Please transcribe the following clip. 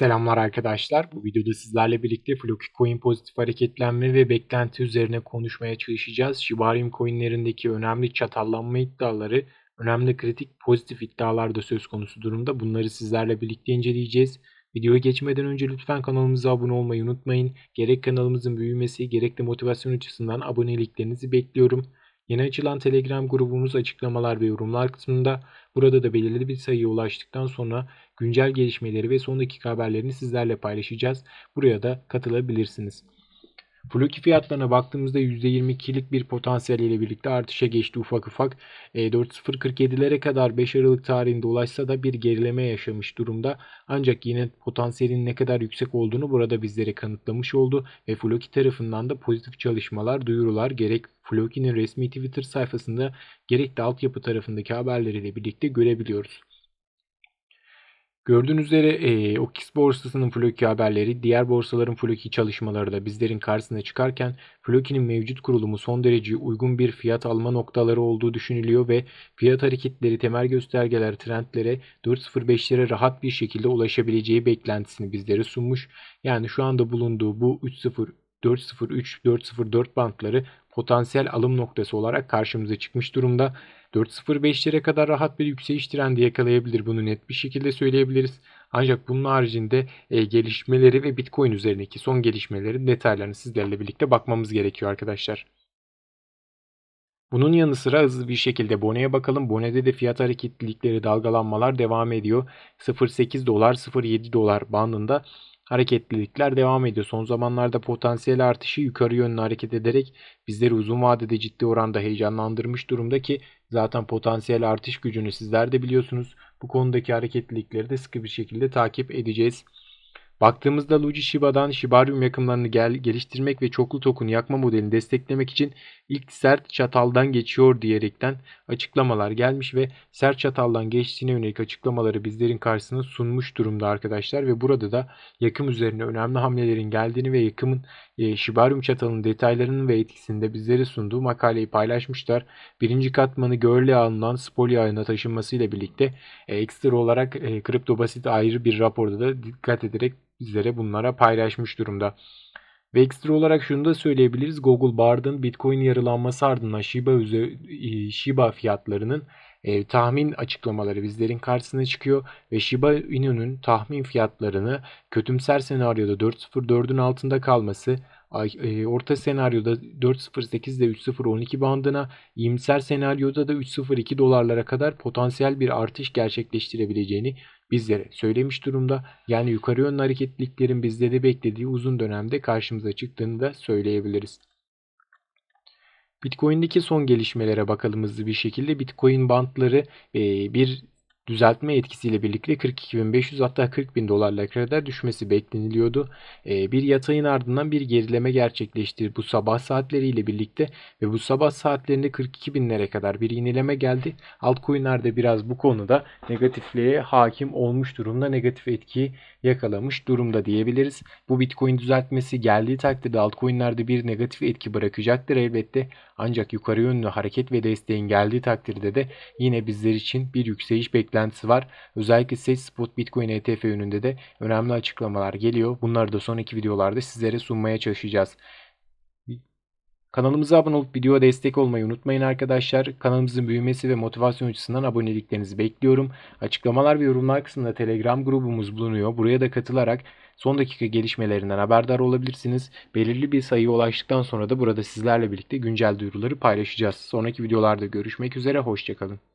Selamlar arkadaşlar. Bu videoda sizlerle birlikte Floki Coin pozitif hareketlenme ve beklenti üzerine konuşmaya çalışacağız. Shibarium coinlerindeki önemli çatallanma iddiaları, önemli kritik pozitif iddialar da söz konusu durumda. Bunları sizlerle birlikte inceleyeceğiz. Videoya geçmeden önce lütfen kanalımıza abone olmayı unutmayın. Gerek kanalımızın büyümesi gerek de motivasyon açısından aboneliklerinizi bekliyorum. Yeni açılan Telegram grubumuz açıklamalar ve yorumlar kısmında. Burada da belirli bir sayıya ulaştıktan sonra güncel gelişmeleri ve son dakika haberlerini sizlerle paylaşacağız. Buraya da katılabilirsiniz. Floki fiyatlarına baktığımızda %22'lik bir potansiyel ile birlikte artışa geçti ufak ufak. E, 4.047'lere kadar 5 Aralık tarihinde ulaşsa da bir gerileme yaşamış durumda. Ancak yine potansiyelin ne kadar yüksek olduğunu burada bizlere kanıtlamış oldu. Ve Floki tarafından da pozitif çalışmalar, duyurular gerek Floki'nin resmi Twitter sayfasında gerek de altyapı tarafındaki haberleriyle birlikte görebiliyoruz. Gördüğünüz üzere e, OKX borsasının Floki haberleri, diğer borsaların Floki çalışmaları da bizlerin karşısına çıkarken Floki'nin mevcut kurulumu son derece uygun bir fiyat alma noktaları olduğu düşünülüyor ve fiyat hareketleri temel göstergeler trendlere 4.05'lere rahat bir şekilde ulaşabileceği beklentisini bizlere sunmuş. Yani şu anda bulunduğu bu 3.0 4.03-4.04 bantları potansiyel alım noktası olarak karşımıza çıkmış durumda. 4.05'lere kadar rahat bir yükseliş trendi yakalayabilir. Bunu net bir şekilde söyleyebiliriz. Ancak bunun haricinde e, gelişmeleri ve Bitcoin üzerindeki son gelişmelerin detaylarını sizlerle birlikte bakmamız gerekiyor arkadaşlar. Bunun yanı sıra hızlı bir şekilde Bone'ye bakalım. Bone'de de fiyat hareketlilikleri dalgalanmalar devam ediyor. 0.8 dolar 0.7 dolar bandında hareketlilikler devam ediyor. Son zamanlarda potansiyel artışı yukarı yönlü hareket ederek bizleri uzun vadede ciddi oranda heyecanlandırmış durumda ki zaten potansiyel artış gücünü sizler de biliyorsunuz. Bu konudaki hareketlilikleri de sıkı bir şekilde takip edeceğiz. Baktığımızda Luigi Shiba'dan Shibarium yakımlarını gel geliştirmek ve çoklu token yakma modelini desteklemek için ilk sert çataldan geçiyor diyerekten açıklamalar gelmiş ve sert çataldan geçtiğine yönelik açıklamaları bizlerin karşısına sunmuş durumda arkadaşlar ve burada da yakım üzerine önemli hamlelerin geldiğini ve yakımın e, Shibarium çatalının detaylarının ve etkisini de bizlere sunduğu makaleyi paylaşmışlar. Birinci katmanı Görle alınan Spoli ağına taşınmasıyla birlikte e, ekstra olarak e, kripto basit ayrı bir raporda da dikkat ederek bizlere bunlara paylaşmış durumda. Ve ekstra olarak şunu da söyleyebiliriz. Google Bard'ın Bitcoin yarılanması ardından Shiba, e, Shiba fiyatlarının e, tahmin açıklamaları bizlerin karşısına çıkıyor ve Shiba Inu'nun tahmin fiyatlarını kötümser senaryoda 4.04'ün altında kalması orta senaryoda 4.08 ile 3.012 bandına, iyimser senaryoda da 3.02 dolarlara kadar potansiyel bir artış gerçekleştirebileceğini bizlere söylemiş durumda. Yani yukarı yönlü hareketliliklerin bizde beklediği uzun dönemde karşımıza çıktığını da söyleyebiliriz. Bitcoin'deki son gelişmelere bakalım hızlı bir şekilde. Bitcoin bantları bir düzeltme etkisiyle birlikte 42.500 hatta 40.000 dolarlara kadar düşmesi bekleniliyordu. Ee, bir yatayın ardından bir gerileme gerçekleşti bu sabah saatleriyle birlikte ve bu sabah saatlerinde 42.000'lere kadar bir inileme geldi. Altcoin'lerde biraz bu konuda negatifliğe hakim olmuş durumda negatif etkiyi yakalamış durumda diyebiliriz. Bu Bitcoin düzeltmesi geldiği takdirde altcoin'lerde bir negatif etki bırakacaktır elbette. Ancak yukarı yönlü hareket ve desteğin geldiği takdirde de yine bizler için bir yükseliş beklentisi var. Özellikle Sage Spot Bitcoin ETF yönünde de önemli açıklamalar geliyor. Bunları da sonraki videolarda sizlere sunmaya çalışacağız. Kanalımıza abone olup videoya destek olmayı unutmayın arkadaşlar. Kanalımızın büyümesi ve motivasyon açısından aboneliklerinizi bekliyorum. Açıklamalar ve yorumlar kısmında Telegram grubumuz bulunuyor. Buraya da katılarak son dakika gelişmelerinden haberdar olabilirsiniz. Belirli bir sayıya ulaştıktan sonra da burada sizlerle birlikte güncel duyuruları paylaşacağız. Sonraki videolarda görüşmek üzere, hoşçakalın.